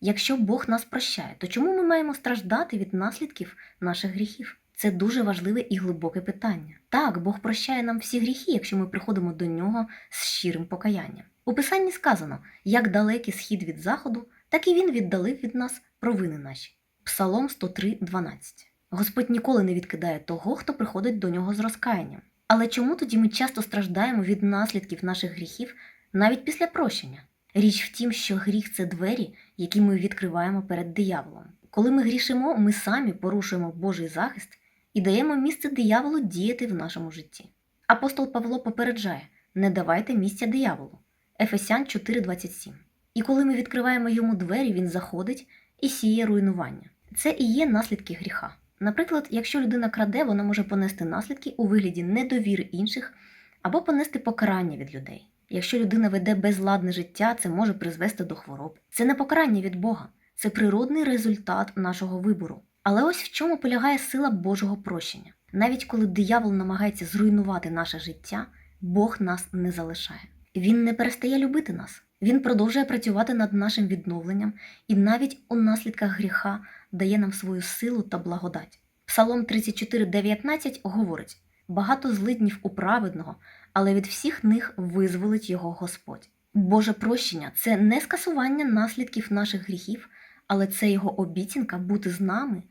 Якщо Бог нас прощає, то чому ми маємо страждати від наслідків наших гріхів? Це дуже важливе і глибоке питання. Так, Бог прощає нам всі гріхи, якщо ми приходимо до нього з щирим покаянням. У Писанні сказано, як далекий схід від заходу, так і він віддалив від нас провини наші. Псалом 103, 12. Господь ніколи не відкидає того, хто приходить до нього з розкаянням. Але чому тоді ми часто страждаємо від наслідків наших гріхів навіть після прощення? Річ в тім, що гріх це двері, які ми відкриваємо перед дияволом. Коли ми грішимо, ми самі порушуємо Божий захист і даємо місце дияволу діяти в нашому житті. Апостол Павло попереджає: не давайте місця дияволу. Ефесян 4:27. І коли ми відкриваємо йому двері, він заходить і сіє руйнування. Це і є наслідки гріха. Наприклад, якщо людина краде, вона може понести наслідки у вигляді недовіри інших або понести покарання від людей. Якщо людина веде безладне життя, це може призвести до хвороб. Це не покарання від Бога, це природний результат нашого вибору. Але ось в чому полягає сила Божого прощення. Навіть коли диявол намагається зруйнувати наше життя, Бог нас не залишає. Він не перестає любити нас. Він продовжує працювати над нашим відновленням і навіть у наслідках гріха дає нам свою силу та благодать. Псалом 34,19 говорить: багато злиднів у праведного, але від всіх них визволить його Господь. Боже прощення це не скасування наслідків наших гріхів, але це його обіцянка бути з нами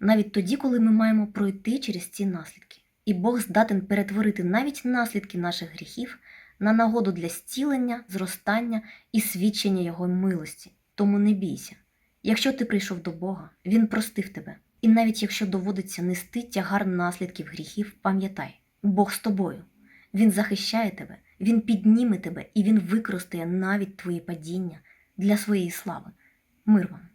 навіть тоді, коли ми маємо пройти через ці наслідки. І Бог здатен перетворити навіть наслідки наших гріхів на нагоду для зцілення, зростання і свідчення Його милості. Тому не бійся. Якщо ти прийшов до Бога, Він простив тебе. І навіть якщо доводиться нести тягар наслідків гріхів, пам'ятай, Бог з тобою. Він захищає тебе, Він підніме тебе і Він використає навіть твої падіння для своєї слави. Мир вам!